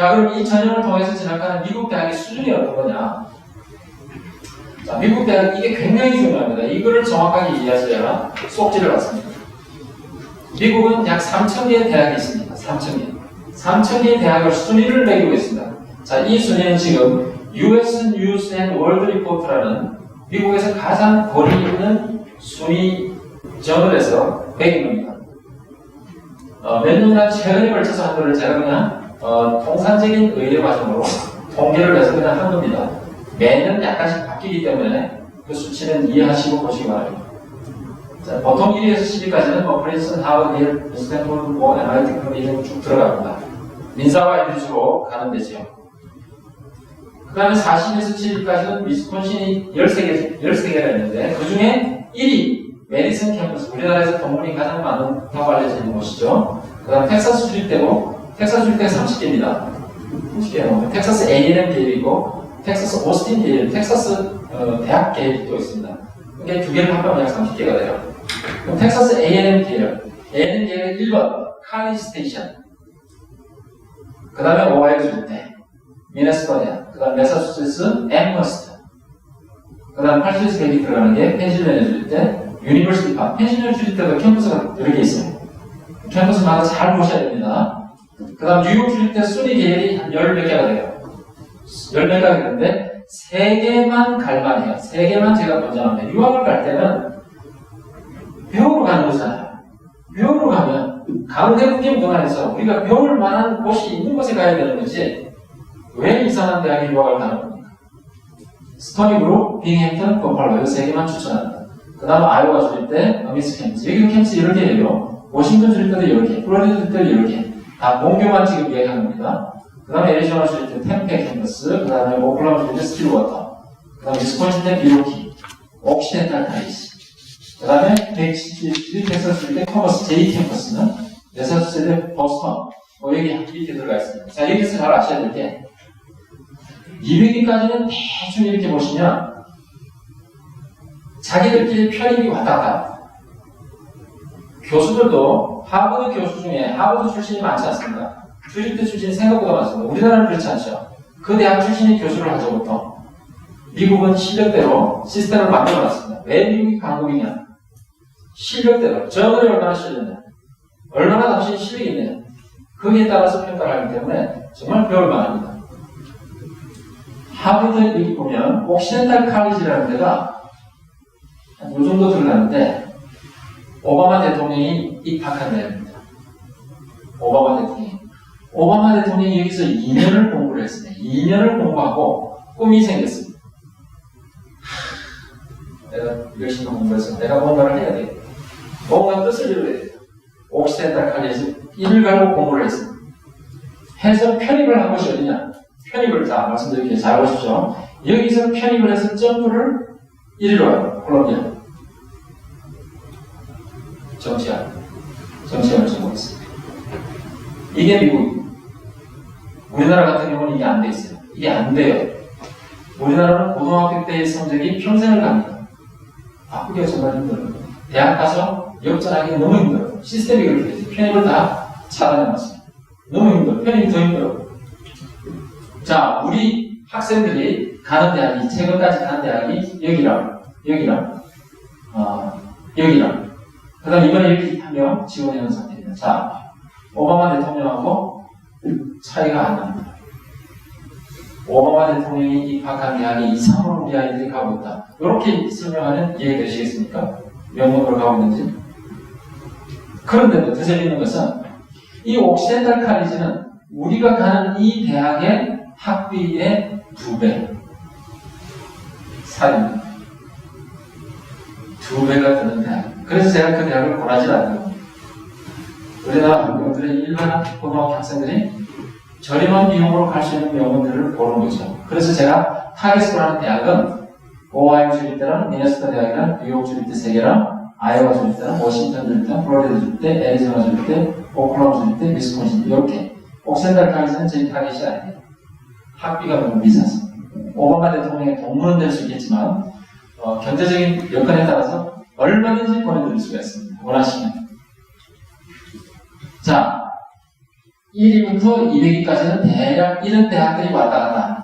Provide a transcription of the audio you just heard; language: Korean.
자, 그럼 이 전형을 통해서 진학하는 미국 대학의 수준이 어떤 거냐? 자, 미국 대학 이게 굉장히 중요합니다. 이거를 정확하게 이해하셔야 속지를 받습니다. 미국은 약 3천 개의 대학이 있습니다. 3천 개. 3천 개의 대학을 순위를 매기고 있습니다. 자, 이 순위는 지금 US News and World Report라는 미국에서 가장 권위 있는 순위 저널에서 매긴 겁니다. 어, 몇 년간 최근에 걸쳐서 한 거를 제가 그냥 어, 통상적인 의뢰 과정으로 통계를 내서 그냥 한 겁니다. 매년 약간씩 바뀌기 때문에 그 수치는 이해하시고 보시기 바랍니다. 자, 보통 1위에서 10위까지는 뭐 프린스턴, 하버드, 일, 스탠포드, 뭐 MIT 그런 이름 쭉 들어갑니다. 민사와 위주로 가는 데지요. 그 다음에 40에서 7위까지는 위스콘신이 13개, 13개가 있는데 그 중에 1위 메디슨 캠퍼스 우리나라에서 동물이 가장 많다고 알려져 있는 곳이죠. 그 다음 텍사스 주립대고 텍사스 주립대가 30개입니다. 30개는 텍사스 A&M 계열이고 텍사스 오스틴 계열, 텍사스 어, 대학 또 있습니다. 이게 두 개를 합하면 약 30개가 돼요. 그럼 텍사스 A&M 계열, A&M 계열 1번 칼리지 스테이션 그 다음에 오하이오 주립대 미네소타냐, 그 다음 메사추세츠 앰머스트 그 다음 80에서 100이 들어가는 게 펜실베니아 주립대 유니버시티 파 펜실베니아 주립대가 캠퍼스가 여러 개 있어요. 캠퍼스마다 잘 보셔야 됩니다. 그 다음 뉴욕 주립대 순위 계열이 한 10몇 개가 돼요. 10개가 있는데 3개만 갈만해요. 3개만 제가 권장합니다. 유학을 갈 때는 배우러 가는 거잖아요. 배우러 가면 강대 국제 문화에서 우리가 배울 만한 곳이 있는 곳에 가야 되는 거지 왜 이상한 대학에 유학을 가는 겁니까? 스토니브룩, 빙햄튼, 버팔로 이세 개만 추천합니다. 그 다음 아이오와 주립대, 어미스 캠프스 여기 캠프스 여러 개예요. 워싱턴 주립대도 여러 개, 플로리다 주립대도 여러 개. 다 본교만 지금 이야기하는 겁니다. 그 다음에 애리조나 주립대 템페 캠퍼스, 그 다음에 오클라호마 주립대 스틸워터, 그 다음에 위스콘신 비로키, 옥시덴탈 카이스, 그 다음에 117주 텍사스 주립대 커머스 제이 캠퍼스는 메사추세츠 버스턴, 뭐 여기 이렇게 들어가 있습니다. 자, 여기서 잘 아셔야 될 게, 200위까지는 대충 이렇게 보시면, 자기들끼리 편입이 왔다 갔다. 교수들도 하버드 교수 중에 하버드 출신이 많지 않습니다. 주립대 출신이 생각보다 많습니다. 우리나라는 그렇지 않죠. 그 대학 출신이 교수를 하죠, 보통. 미국은 실력대로 시스템을 만들어 놨습니다. 왜 미국이 강국이냐? 실력대로. 저널이 얼마나 실렸냐? 얼마나 당신이 실력이 있느냐? 거기에 따라서 평가를 하기 때문에 정말 배울 만합니다. 하버드 여기 보면 옥시덴탈 칼리지라는 데가 한요 정도 들어가는데 오바마 대통령이 입학한 데입니다. 오바마 대통령이. 오바마 대통령이 여기서 2년을 공부를 했습니다. 2년을 공부하고 꿈이 생겼습니다. 하, 내가 열심히 공부해서 내가 뭔가를 해야 돼. 뭔가 뜻을 이루어야 돼. 옥시덴탈 칼리지 이를 갈고 공부를 했습니다. 해서 편입을 한 것이 어디냐? 편입을 다 말씀드릴게요. 잘 보십시오. 여기서 편입을 해서 점프를 1위로 와요. 콜롬비아. 정치학. 정치학을 전공했습니다. 이게 미국. 우리나라 같은 경우는 이게 안 돼 있어요. 이게 안 돼요. 우리나라는 고등학교 때의 성적이 평생을 갑니다. 바꾸기가 정말 힘들어요. 대학 가서 역전하기 너무 힘들어요. 시스템이 그렇게 돼요. 편입을 다 차단해놨어요. 너무 힘들어요. 편입이 더 힘들어요. 자, 우리 학생들이 가는 대학이, 최근까지 가는 대학이 여기랑, 여기랑, 어, 여기랑. 그 다음 이번에 이렇게 한명 지원하는 상태입니다. 자, 오바마 대통령하고 차이가 안 납니다. 오바마 대통령이 입학한 대학이 이상으로 우리 아이들이 가고 있다. 이렇게 설명하는 이해 되시겠습니까? 명문으로 가고 있는지. 그런데도 더 재밌는 것은 이 옥시덴탈 칼리지는 우리가 가는 이 대학의 학비의 두 배. 살입니다. 두 배가 드는 대학. 그래서 제가 그 대학을 권하지 겁니다. 우리나라 학부모들의 일반 고등학교 학생들이 저렴한 비용으로 갈 수 있는 명문들을 보는 거죠. 그래서 제가 타겟으로 하는 대학은 오하이오 주립대랑 미네소타 대학이랑 뉴욕 주립대 세 개랑 아이오와 주립대랑 워싱턴 주립대, 플로리다 주립대, 애리조나 주립대, 오클라호마 주립대, 미스콘신 이렇게 옥센달 카이스는 제 타겟이 아니에요. 학비가 너무 비싸서 오바마 대통령의 동문은 될 수 있겠지만 어, 경제적인 여건에 따라서 얼마든지 보내드릴 수가 있습니다. 원하시면 자 1위부터 200위까지는 대략 이런 대학들이 왔다 갔다